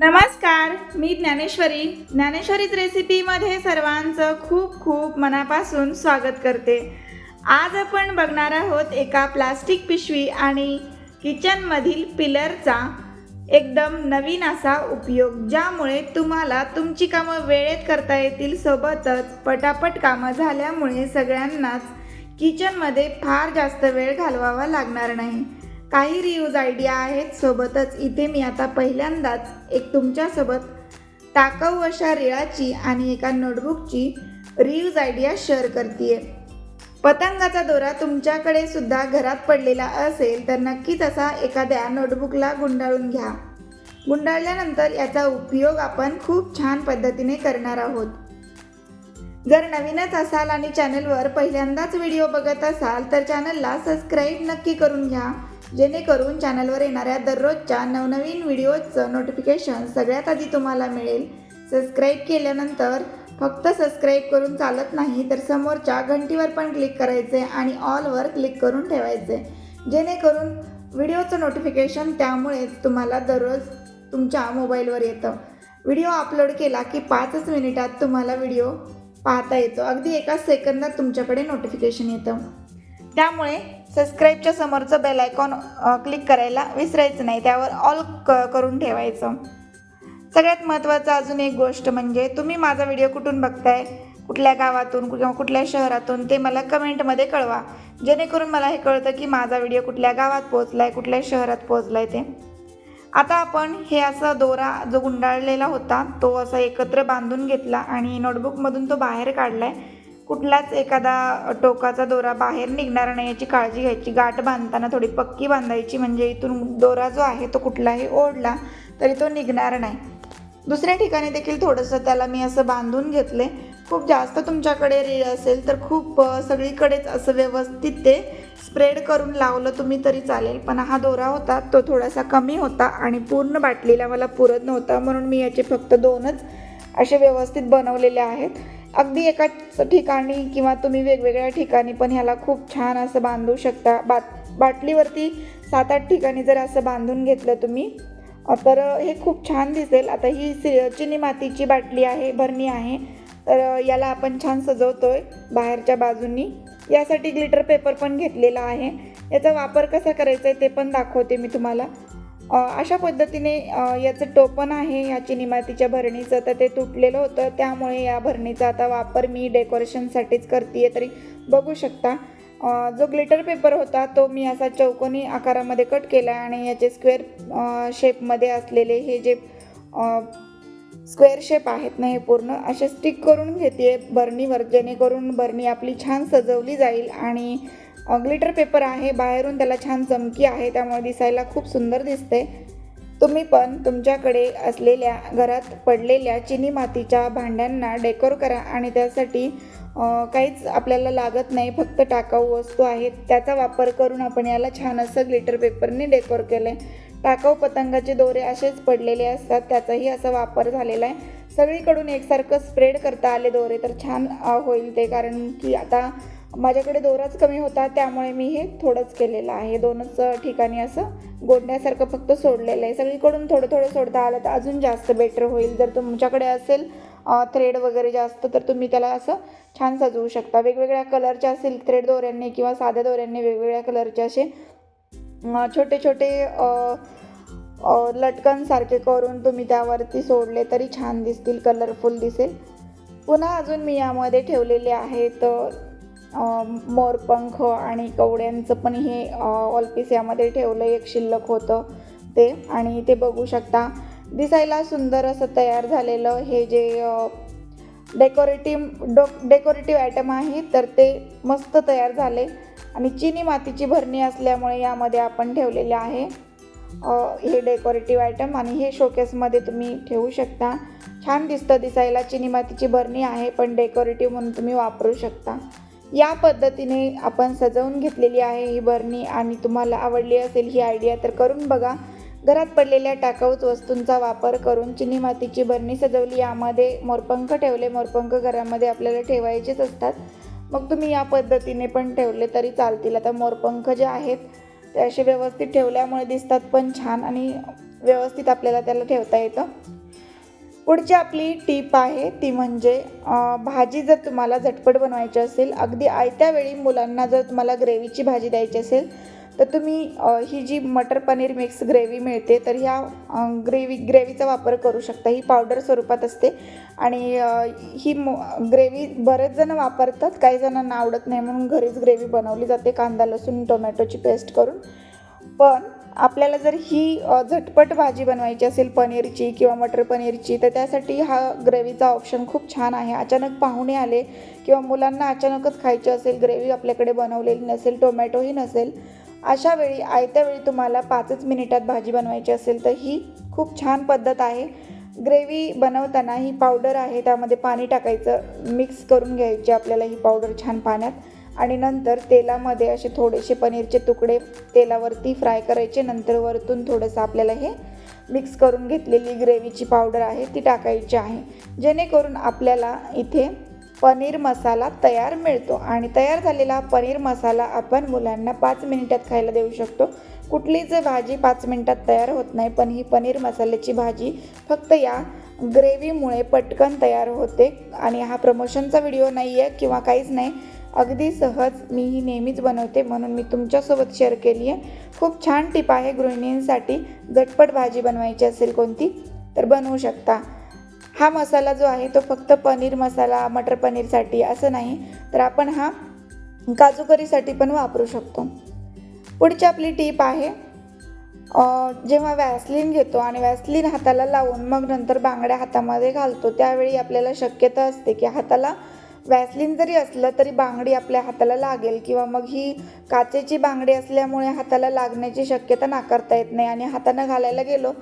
नमस्कार मी ज्ञानेश्वरी. ज्ञानेश्वरीच रेसिपीमध्ये सर्वांचं खूप खूप मनापासून स्वागत करते. आज आपण बघणार आहोत एका प्लास्टिक पिशवी आणि किचनमधील पिलरचा एकदम नवीन असा उपयोग ज्यामुळे तुम्हाला तुमची कामं वेळेत करता येतील सोबतच पटापट कामं झाल्यामुळे सगळ्यांनाच किचनमध्ये फार जास्त वेळ घालवावा लागणार नाही. काही रियूज आयडिया आहेत. सोबतच इथे मी आता पहिल्यांदाच एक तुमच्यासोबत टाकाऊ अशा रिळाची आणि एका नोटबुकची रियूज आयडिया शेअर करते पतंगाचा दोरा तुमच्याकडे सुद्धा घरात पडलेला असेल तर नक्कीच असा एखाद्या नोटबुकला गुंडाळून घ्या. गुंडाळल्यानंतर याचा उपयोग आपण खूप छान पद्धतीने करणार आहोत. जर नवीनच असाल आणि चॅनलवर पहिल्यांदाच व्हिडिओ बघत असाल तर चॅनलला सबस्क्राईब नक्की करून घ्या. जेणेकरून चॅनलवर येणाऱ्या दररोजच्या नवनवीन व्हिडिओचं नोटिफिकेशन सगळ्यात आधी तुम्हाला मिळेल. सबस्क्राईब केल्यानंतर फक्त सबस्क्राईब करून चालत नाही तर समोरच्या घंटीवर पण क्लिक करायचे आणि ऑलवर क्लिक करून ठेवायचे. जेणेकरून व्हिडिओचं नोटिफिकेशन त्यामुळेच तुम्हाला दररोज तुमच्या मोबाईलवर येतं. व्हिडिओ अपलोड केला की पाचच मिनिटात तुम्हाला व्हिडिओ पाहता येतो. अगदी एका सेकंदात तुमच्याकडे नोटिफिकेशन येतं. त्यामुळे सबस्क्राईबच्या समोरचं बेल आयकॉन क्लिक करायला विसरायचं नाही. त्यावर ऑल क करून ठेवायचं. सगळ्यात महत्त्वाचं अजून एक गोष्ट म्हणजे तुम्ही माझा व्हिडिओ कुठून बघताय? कुठल्या गावातून किंवा कुठल्या शहरातून? ते मला कमेंटमध्ये कळवा. जेणेकरून मला हे कळतं की माझा व्हिडिओ कुठल्या गावात पोहोचला आहे कुठल्या शहरात पोहोचला आहे ते. आता आपण हे असा दोरा जो गुंडाळलेला होता तो असा एकत्र बांधून घेतला आणि नोटबुकमधून तो बाहेर काढला आहे कुठलाच एखादा टोकाचा दोरा बाहेर निघणार नाही याची काळजी घ्यायची. गाठ बांधताना थोडी पक्की बांधायची म्हणजे इथून दोरा जो आहे तो कुठलाही ओढला तरी तो निघणार नाही. दुसऱ्या ठिकाणी देखील थोडंसं त्याला मी असं बांधून घेतले खूप जास्त तुमच्याकडे रीळ असेल तर खूप सगळीकडेच असं व्यवस्थित ते स्प्रेड करून लावलं तुम्ही तरी चालेल. पण हा दोरा होता तो थोडासा कमी होता आणि पूर्ण बाटलीला मला पुरत नव्हता म्हणून मी याचे फक्त दोनच असे व्यवस्थित बनवलेले आहेत. अगदी एकाच ठिकाणी किंवा तुम्ही वेगवेगळ्या ठिकाणी पण ह्याला खूप छान असं बांधू शकता. बात बाटलीवरती सात आठ ठिकाणी जर असं बांधून घेतलं तुम्ही तर हे खूप छान दिसेल. आता ही सि चिनी मातीची बाटली आहे भरणी आहे. तर याला आपण छान सजवतोय बाहेरच्या बाजूनी. यासाठी ग्लिटर पेपर पण घेतलेला आहे. याचा वापर कसा करायचा आहे ते पण दाखवते मी तुम्हाला. अशा पद्धतीने याचं टोपण आहे याची निमातीच्या भरणीचं. तर ते तुटलेलं होतं त्यामुळे या भरणीचा आता वापर मी डेकोरेशनसाठीच करते तरी बघू शकता. जो ग्लिटर पेपर होता तो मी असा चौकोनी आकारामध्ये कट केला आणि याचे स्क्वेअर शेपमध्ये असलेले हे जे स्क्वेअर शेप आहेत ना हे पूर्ण असे स्टिक करून घेते बरणीवर जेणेकरून बरणी आपली छान सजवली जाईल आणि ग्लिटर पेपर आहे बाहेरून त्याला छान चमकी आहे त्यामुळे दिसायला खूप सुंदर दिसते. तुम्ही पण तुमच्याकडे असलेल्या घरात पडलेल्या चिनी मातीच्या भांड्यांना डेकोर करा आणि त्यासाठी काहीच आपल्याला लागत नाही फक्त टाकाऊ वस्तू आहेत. त्याचा वापर करून आपण याला छान असं ग्लिटर पेपरने डेकोर केलं आहे टाकाऊ पतंगाचे दोरे असेच पडलेले असतात त्याचाही असा वापर झालेला आहे. सगळीकडून एकसारखं स्प्रेड करता आले दोरे तर छान होईल ते. कारण की आता माझ्याकडे दोराच कमी होता त्यामुळे मी हे थोडंच केलेलं आहे. दोनच ठिकाणी असं गोडण्यासारखं फक्त सोडलेलं आहे. सगळीकडून थोडं थोडं सोडता आलं तर अजून जास्त बेटर होईल. जर तुमच्याकडे असेल थ्रेड वगैरे जास्त तर तुम्ही त्याला असं छान सजवू शकता. वेगवेगळ्या कलरचे असेल थ्रेड दोऱ्यांनी किंवा साध्या दोऱ्यांनी वेगवेगळ्या कलरचे असे छोटे छोटे लटकनसारखे करून तुम्ही त्यावरती सोडले तरी छान दिसतील कलरफुल दिसेल. पुन्हा अजून मी यामध्ये ठेवलेले आहेत मोरपंख आणि कवड्यांचं पण हे ऑलपीस यामध्ये ठेवलं एक शिल्लक होतं ते. आणि ते बघू शकता. दिसायला सुंदर असं तयार झालेलं हे जे डेकोरेटिव्ह डो डेकोरेटिव्ह आयटम आहे तर ते मस्त तयार झाले. आणि चिनी मातीची भरणी असल्यामुळे यामध्ये आपण ठेवलेले आहे. हे डेकोरेटिव्ह आयटम आणि हे शोकेसमध्ये तुम्ही ठेवू शकता. छान दिसतं दिसायला चिनी मातीची भरणी आहे पण डेकोरेटिव्ह म्हणून तुम्ही वापरू शकता. या पद्धतीने आपण सजवून घेतलेली आहे ही भरणी आणि तुम्हाला आवडली असेल ही आयडिया तर करून बघा. घरात पडलेल्या टाकाऊच वस्तूंचा वापर करून चिनी मातीची भरणी सजवली. यामध्ये मोरपंख ठेवले. मोरपंख घरामध्ये आपल्याला ठेवायचेच असतात. मग तुम्ही या पद्धतीने पण ठेवले तरी चालतील. आता मोरपंख जे आहेत ते असे व्यवस्थित ठेवल्यामुळे दिसतात पण छान आणि व्यवस्थित आपल्याला त्याला ठेवता येतं. पुढची आपली टीप आहे ती म्हणजे भाजी जर तुम्हाला झटपट बनवायची असेल अगदी आयत्या वेळी मुलांना जर तुम्हाला ग्रेव्हीची भाजी द्यायची असेल तर तुम्ही ही जी मटर पनीर मिक्स ग्रेव्ही मिळते तर ह्या ग्रेव्ही ग्रेव्हीचा वापर करू शकता. ही पावडर स्वरूपात असते आणि ही मो ग्रेव्ही बरेच जण वापरतात काही जणांना आवडत नाही म्हणून घरीच ग्रेव्ही बनवली जाते कांदा लसूण टोमॅटोची पेस्ट करून. पण आपल्याला जर ही झटपट भाजी बनवायची असेल पनीरची किंवा मटर पनीरची तर त्यासाठी हा ग्रेव्हीचा ऑप्शन खूप छान आहे. अचानक पाहुणे आले किंवा मुलांना अचानकच खायची असेल ग्रेव्ही आपल्याकडे बनवलेली नसेल टोमॅटोही नसेल अशा वेळी आयत्या वेळी तुम्हाला पाचच मिनिटात भाजी बनवायची असेल तर ही खूप छान पद्धत आहे. ग्रेव्ही बनवताना ही पावडर आहे त्यामध्ये पाणी टाकायचं मिक्स करून घ्यायची आपल्याला ही पावडर छान पाण्यात. आणि नंतर तेलामध्ये असे थोडेसे पनीरचे तुकडे तेलावरती फ्राय करायचे. नंतर वरतून थोडंसं आपल्याला हे मिक्स करून घेतलेली ग्रेव्हीची पावडर आहे ती टाकायची आहे. जेणेकरून आपल्याला इथे पनीर मसाला तयार मिळतो. आणि तयार झालेला पनीर मसाला आपण मुलांना पाच मिनिटात खायला देऊ शकतो. कुठलीच भाजी पाच मिनिटात तयार होत नाही पण ही पनीर मसाल्याची भाजी फक्त या ग्रेव्हीमुळे पटकन तयार होते. आणि हा प्रमोशनचा व्हिडिओ नाही आहे किंवा काहीच नाही अगदी सहज मी ही नेहमीच बनवते म्हणून मी तुमच्यासोबत शेअर केली आहे. खूप छान टिप आहे गृहिणींसाठी. झटपट भाजी बनवायची असेल कोणती तर बनवू शकता. हा मसाला जो आहे तो फक्त पनीर मसाला मटर पनीरसाठी असं नाही तर आपण हा काजू करीसाठी पण वापरू शकतो. पुढची आपली टीप आहे जेव्हा वॅसलीन घेतो आणि वॅसलीन हाताला लावून मग नंतर बांगड्या हातामध्ये घालतो त्यावेळी आपल्याला शक्यता असते की हाताला वॅसलिन जरी असलं तरी बांगडी आपल्या हाताला लागेल किंवा मग ही काचेची बांगडी असल्यामुळे हाताला लागण्याची शक्यता नाकारता येत नाही. आणि हातानं घालायला गेलो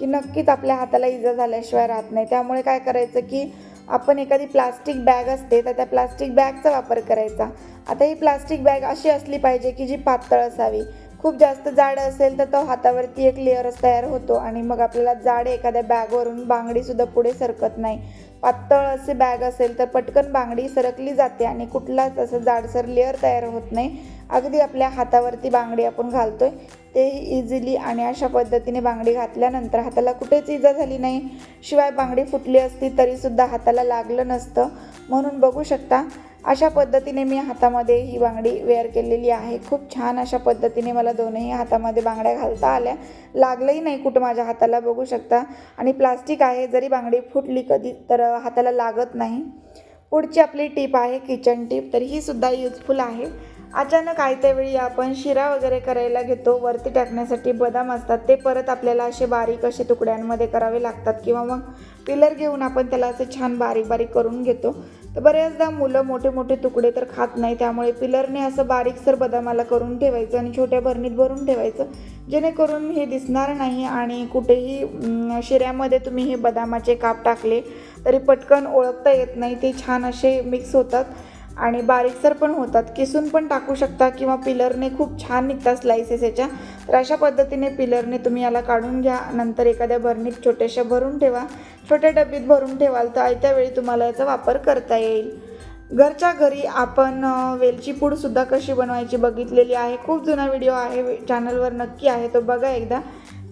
की नक्कीच आपल्या हाताला इजा झाल्याशिवाय राहत नाही. त्यामुळे काय करायचं की आपण एखादी प्लास्टिक बॅग असते तर त्या प्लास्टिक बॅगचा वापर करायचा. आता ही प्लास्टिक बॅग अशी असली पाहिजे की जी पातळ असावी. खूप जास्त जाड असेल तर तो हातावरती एक लेअरच तयार होतो आणि मग आपल्याला जाड एखाद्या बॅगवरून बांगडीसुद्धा पुढे सरकत नाही. पातळ असे बॅग असेल तर पटकन बांगडी सरकली जाते आणि कुठलाच असं जाडसर लेअर तयार होत नाही. अगदी आपल्या हातावरती बांगडी आपण घालतोय. तेही इझिली आणि अशा पद्धतीने बांगडी घातल्यानंतर हाताला कुठेच इजा झाली नाही. शिवाय बांगडी फुटली असती तरीसुद्धा हाताला लागलं नसतं. म्हणून बघू शकता अशा पद्धतीने मी हातामध्ये ही बांगडी वेअर केलेली आहे. खूप छान अशा पद्धतीने मला दोनही हातामध्ये बांगड्या घालता आल्या. लागलंही नाही कुठं माझ्या हाताला बघू शकता. आणि प्लास्टिक आहे जरी बांगडी फुटली कधी तर हाताला लागत नाही. पुढची आपली टीप आहे किचन टीप तर ही सुद्धा युजफुल आहे. अचानक आयत्या वेळी आपण शिरा वगैरे करायला घेतो. वरती टाकण्यासाठी बदाम असतात. ते परत आपल्याला असे बारीक असे तुकड्यांमध्ये करावे लागतात. किंवा मग पिलर घेऊन आपण त्याला असे छान बारीक बारीक करून घेतो. तर बऱ्याचदा मुलं मोठे मोठे तुकडे तर खात नाही त्यामुळे पिलरने असं बारीकसर बदामाला करून ठेवायचं आणि छोट्या भरणीत भरून ठेवायचं. जेणेकरून हे दिसणार नाही आणि कुठेही शिऱ्यामध्ये तुम्ही हे बदामाचे काप टाकले तरी पटकन ओळखता येत नाही. ते छान असे मिक्स होतात आणि बारीकसर पण होतात. किसून पण टाकू शकता किंवा पिलरने खूप छान निघतात स्लायसेस याच्या. तर अशा पद्धतीने पिलरने तुम्ही याला काढून घ्या. नंतर एखाद्या भरणीत छोट्याशा भरून ठेवा. छोट्या डबीत भरून ठेवाल तर आयत्या वेळी तुम्हाला याचा वापर करता येईल. घरच्या घरी आपण वेलची पूडसुद्धा कशी बनवायची बघितलेली आहे. खूप जुना व्हिडिओ आहे चॅनलवर नक्की आहे. तो बघा एकदा.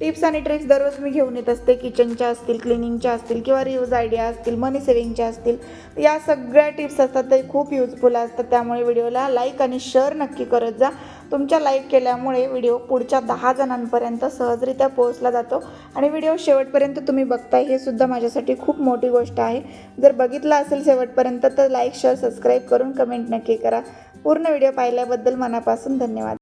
टिप्स आणि ट्रिक्स दररोज मी घेऊन येत असते. किचनच्या असतील क्लिनिंगच्या असतील किंवा रियूज आयडिया असतील मनी सेविंगच्या असतील. या सगळ्या टिप्स असतात ते खूप युजफुल असतात. त्यामुळे व्हिडिओला लाईक आणि शेअर नक्की करत जा. तुमच्या लाईक केल्यामुळे व्हिडिओ पुढच्या दहा जणांपर्यंत सहजरित्या पोहोचला जातो आणि व्हिडिओ शेवटपर्यंत तुम्ही बघताय हे सुद्धा माझ्यासाठी खूप मोठी गोष्ट आहे. जर बघितला असेल शेवटपर्यंत तर लाईक शेअर सबस्क्राईब करून कमेंट नक्की करा. पूर्ण व्हिडिओ पाहिल्याबद्दल मनापासून धन्यवाद.